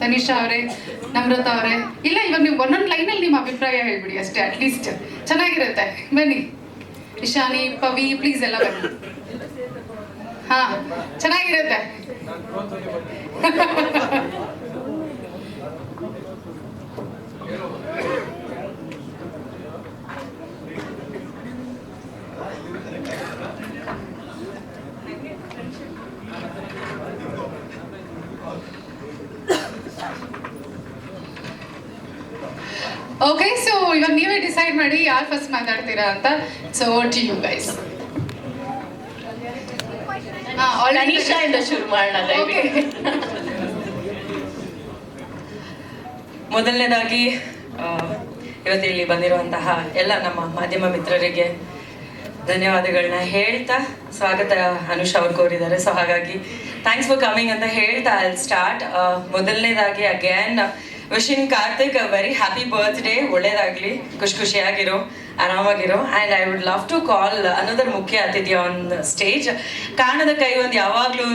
ತನಿಷಾ ಅವರೇ, ನಮ್ರತಾ ಅವರೇ. ಇಲ್ಲ, ಇವಾಗ ನೀವು ಒಂದೊಂದು ಲೈನಲ್ಲಿ ನಿಮ್ಮ ಅಭಿಪ್ರಾಯ ಹೇಳ್ಬಿಡಿ ಅಷ್ಟೇ ಅಟ್ಲೀಸ್ಟ್ ಚೆನ್ನಾಗಿರುತ್ತೆ. ಬನ್ನಿ. ಇಶಾನಿ ಪವಿ ಪ್ಲೀಸ್ ಎಲ್ಲ ಬನ್ನಿ. ಹಾ, ಚೆನ್ನಾಗಿರುತ್ತೆ. ಓಕೆ ಸೊ ಇವಾಗ ನೀವೇ ಡಿಸೈಡ್ ಮಾಡಿ ಯಾರು ಫಸ್ಟ್ ಮಾತಾಡ್ತೀರಾ ಅಂತ. ಸೊ ಟಿ ಯು ಗೈಸ್ ಇಂದ ಶುರು ಮಾಡೋಣ ಮೊದಲನೇದಾಗಿ ಆ, ಇವತ್ತು ಇಲ್ಲಿ ಬಂದಿರುವಂತಹ ಎಲ್ಲ ನಮ್ಮ ಮಾಧ್ಯಮ ಮಿತ್ರರಿಗೆ ಧನ್ಯವಾದಗಳನ್ನ ಹೇಳ್ತಾ ಸ್ವಾಗತ ಅನುಷ್ ಅವ್ರು ಕೋರಿದ್ದಾರೆ. ಸೊ ಹಾಗಾಗಿ ಥ್ಯಾಂಕ್ಸ್ ಫಾರ್ ಕಮಿಂಗ್ ಅಂತ ಹೇಳ್ತಾ ಐ ಸ್ಟಾರ್ಟ್ ಮೊದಲನೇದಾಗಿ again wishing Karthik very happy birthday ಒಳ್ಳೇದಾಗ್ಲಿ, ಖುಷಿ ಖುಷಿಯಾಗಿರೋ, ಆರಾಮಾಗಿರೋ. And I would love to call another ಮುಖ್ಯ ಅತಿಥಿ ಆನ್ ಸ್ಟೇಜ್ ಕಾಣದ ಕೈ ಒಂದು ಯಾವಾಗ್ಲೂ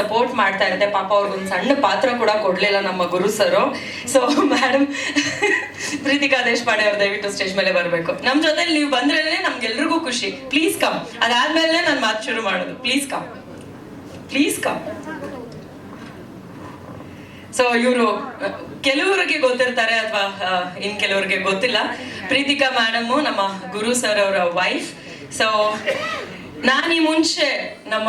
ಸಪೋರ್ಟ್ ಮಾಡ್ತಾ ಇರುತ್ತೆ. ಪಾಪ ಅವ್ರಿಗೊಂದು ಸಣ್ಣ ಪಾತ್ರ ಕೂಡ ಕೊಡ್ಲಿಲ್ಲ ನಮ್ಮ Guru sir. So madam Preethika Deshpande ಅವ್ರು ದಯವಿಟ್ಟು ಸ್ಟೇಜ್ ಮೇಲೆ ಬರಬೇಕು. ನಮ್ಮ ಜೊತೆ ನೀವು ಬಂದ್ರೆ ನಮ್ಗೆಲ್ರಿಗೂ ಖುಷಿ. ಪ್ಲೀಸ್ ಕಮ್ ಅದಾದ್ಮೇಲೆ ನಾನು ಮಾತು ಶುರು ಮಾಡೋದು. Please come please come so ಇವರು ಕೆಲವರಿಗೆ ಗೊತ್ತಿರ್ತಾರೆ ಅಥವಾ ಇನ್ ಕೆಲವರಿಗೆ ಗೊತ್ತಿಲ್ಲ. ಪ್ರೀತಿಕಾ ಮೇಡಮ್, ನಮ್ಮ ಗುರು ಸರ್ ಅವರ ವೈಫ್ ಸೊ ನಾನು ಈ ಮುಂಚೆ ನಮ್ಮ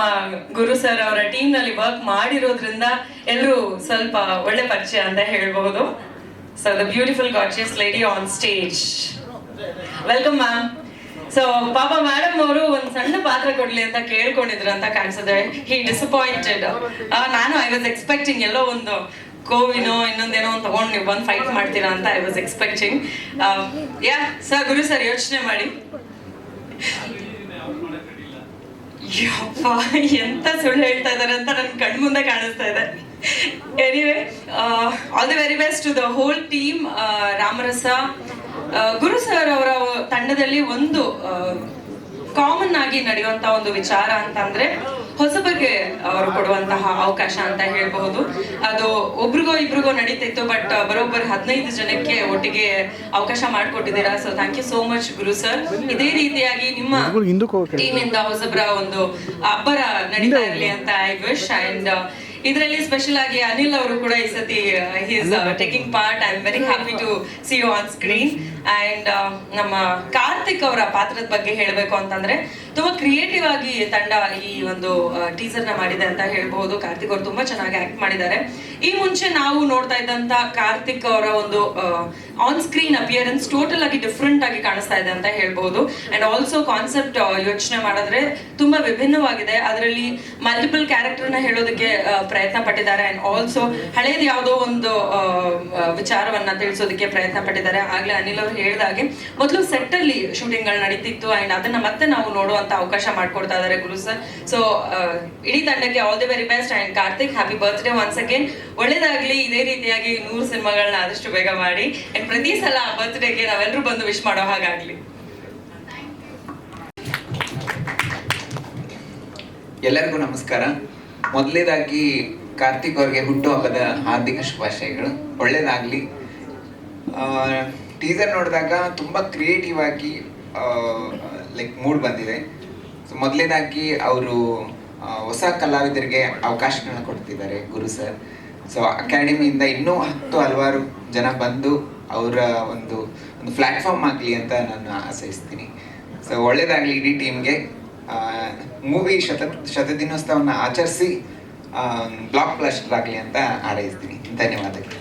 ಗುರು ಸರ್ ಅವರ ಟೀಮ್ನಲ್ಲಿ ವರ್ಕ್ ಮಾಡಿರೋದ್ರಿಂದ ಎಲ್ಲರೂ ಸ್ವಲ್ಪ ಒಳ್ಳೆ ಪರಿಚಯ ಅಂತ ಹೇಳ್ಬಹುದು. So the beautiful gorgeous lady on stage welcome ma'am so ಪಾಪ ಮೇಡಮ್ ಅವರು ಒಂದ್ ಸಣ್ಣ ಪಾತ್ರ ಕೊಡ್ಲಿ ಅಂತ ಕೇಳ್ಕೊಂಡಿದ್ರು ಅಂತ ಕಾಣಿಸಿದ್ರೆ ಹಿ ಡಿಸಪಾಯಿಂಟೆಡ್ ನಾನು ಐ ವಾಸ್ ಎಕ್ಸ್ಪೆಕ್ಟಿಂಗ್ ಎಲ್ಲೋ ಒಂದು ಕೋವಿನೋ ಇನ್ನೊಂದೇನೋ ಒಂದು ತಗೊಂಡು ನೀವು ಬಂದು ಫೈಟ್ ಮಾಡ್ತೀರಾ ಅಂತ I was expecting ya sir Guru sir ಯೋಚನೆ ಮಾಡಿ. ಯಪ್ಪ, ಎಂತ ಸುಳ್ಳು ಹೇಳ್ತಾ ಇದಾರೆ ಅಂತ ನನ್ ಕಣ್ ಮುಂದೆ ಕಾಣಿಸ್ತಾ ಇದೆ. Anyway all the very best to the whole team Ramarasa Guru sir ಅವರ ತಂಡದಲ್ಲಿ ಒಂದು ಕಾಮನ್ ಆಗಿ ನಡೆಯುವಂತ ಒಂದು ವಿಚಾರ ಅಂತಂದ್ರೆ ಹೊಸಬರಿಗೆ ಅವರು ಕೊಡುವಂತಹ ಅವಕಾಶ ಅಂತ ಹೇಳಬಹುದು. ಅದು ಒಬ್ರಿಗೋ ಇಬ್ರಿಗೋ ನಡೀತಿತ್ತು ಬಟ್ ಬರೋಬ್ಬರ್ ಹದಿನೈದು ಜನಕ್ಕೆ ಒಟ್ಟಿಗೆ ಅವಕಾಶ ಮಾಡಿಕೊಟ್ಟಿದ್ದೀರಾ? So thank you so much Guru sir ಇದೇ ರೀತಿಯಾಗಿ ನಿಮ್ಮ ಟೀಮ್ ಇಂದ ಹೊಸಬ್ರ ಒಂದು ಅಬ್ಬರ ನಡೀತಾ ಇರಲಿ ಅಂತ ಐ ವಿಶ್ ಅಂಡ್ ಇದರಲ್ಲಿ ಸ್ಪೆಷಲ್ ಆಗಿ ಅನಿಲ್ ಅವರು ಕೂಡ ಈ ಸತಿ is taking part I am very happy to see you on screen and ನಮ್ಮ ಕಾರ್ತಿಕ್ ಅವರ ಪಾತ್ರದ ಬಗ್ಗೆ ಹೇಳಬೇಕು ಅಂತಂದ್ರೆ ತುಂಬಾ ಕ್ರಿಯೇಟಿವ್ ಆಗಿ ತಂಡ ಈ ಒಂದು ಟೀಸರ್ನ ಮಾಡಿದೆ ಅಂತ ಹೇಳ್ಬಹುದು. ಕಾರ್ತಿಕ್ ಅವರು ತುಂಬಾ ಚೆನ್ನಾಗಿ ಆಕ್ಟ್ ಮಾಡಿದ್ದಾರೆ. ಈ ಮುಂಚೆ ನಾವು ನೋಡ್ತಾ ಇದ್ದಂತ ಕಾರ್ತಿಕ್ ಅವರ ಒಂದು ಆನ್ ಸ್ಕ್ರೀನ್ ಅಪಿಯರೆನ್ಸ್ ಟೋಟಲ್ ಆಗಿ ಡಿಫ್ರೆಂಟ್ ಆಗಿ ಕಾಣಿಸ್ತಾ ಇದೆ ಅಂತ ಹೇಳ್ಬಹುದು. ಅಂಡ್ ಆಲ್ಸೋ ಕಾನ್ಸೆಪ್ಟ್ ಯೋಚನೆ ಮಾಡಿದ್ರೆ ತುಂಬಾ ವಿಭಿನ್ನವಾಗಿದೆ. ಅದರಲ್ಲಿ ಮಲ್ಟಿಪಲ್ ಕ್ಯಾರೆಕ್ಟರ್ನ ಹೇಳೋದಕ್ಕೆ ಪ್ರಯತ್ನ ಪಟ್ಟಿದ್ದಾರೆ. ಅಂಡ್ ಆಲ್ಸೋ ಹಳೇದು ಯಾವುದೋ ಒಂದು ವಿಚಾರವನ್ನ ತಿಳಿಸೋದಕ್ಕೆ ಪ್ರಯತ್ನ ಪಟ್ಟಿದ್ದಾರೆ. ಆಗ್ಲೇ ಅನಿಲ್ ಅವರು ಹೇಳಿದಾಗೆ, ಮೊದಲು ಸೆಟ್ ಅಲ್ಲಿ ಶೂಟಿಂಗ್ಗಳು ನಡೀತಿತ್ತು. ಅಂಡ್ ಅದನ್ನ ಮತ್ತೆ ನಾವು ನೋಡುವಂತ ಅವಕಾಶ ಮಾಡ್ಕೊಡ್ತಾ ಇದ್ದಾರೆ ಗುರು ಸರ್. ಸೊ ಇಡೀ ತಂಡಕ್ಕೆ all the very best and Karthik happy birthday once again ಒಳ್ಳೇದಾಗ್ಲಿ, ಇದೇ ರೀತಿಯಾಗಿ ನೂರು ಸಿನಿಮಾಗಳನ್ನ ಆದಷ್ಟು ಬೇಗ ಮಾಡಿ. ಅಂಡ್ ಪ್ರತಿ ಸಲ ಬರ್ತ್ಡೇಗೆ ನಾವೆಲ್ಲರೂ ಬಂದು ವಿಶ್ ಮಾಡೋ ಹಾಗಾಗ್ಲಿ. ಎಲ್ಲರಿಗೂ ನಮಸ್ಕಾರ. ಮೊದಲೇದಾಗಿ ಕಾರ್ತಿಕ್ ಅವ್ರಿಗೆ ಹುಟ್ಟುಹಬ್ಬದ ಹಾರ್ದಿಕ ಶುಭಾಶಯಗಳು. ಒಳ್ಳೇದಾಗ್ಲಿ. ಟೀಸರ್ ನೋಡಿದಾಗ ತುಂಬ ಕ್ರಿಯೇಟಿವ್ ಆಗಿ ಲೈಕ್ ಮೂಡ್ ಬಂದಿದೆ. ಸೊ ಮೊದಲೇದಾಗಿ ಅವರು ಹೊಸ ಕಲಾವಿದರಿಗೆ ಅವಕಾಶಗಳನ್ನ ಕೊಡ್ತಿದ್ದಾರೆ ಗುರು ಸರ್. ಸೊ ಅಕಾಡೆಮಿಯಿಂದ ಇನ್ನೂ ಹತ್ತು ಹಲವಾರು ಜನ ಬಂದು ಅವರ ಒಂದು ಒಂದು ಪ್ಲ್ಯಾಟ್ಫಾರ್ಮ್ ಆಗಲಿ ಅಂತ ನಾನು ಆಶಯಿಸ್ತೀನಿ ಸೊ ಒಳ್ಳೇದಾಗಲಿ ಇಡೀ ಟೀಮ್ಗೆ. ಮೂವಿ ಶತ ಶತದಿನೋತ್ಸವವನ್ನು ಆಚರಿಸಿ ಬ್ಲಾಕ್ ಬ್ಲಾಸ್ಟರ್ ಆಗಲಿ ಅಂತ ಹಾರೈಸ್ತೀನಿ. ಧನ್ಯವಾದಗಳು.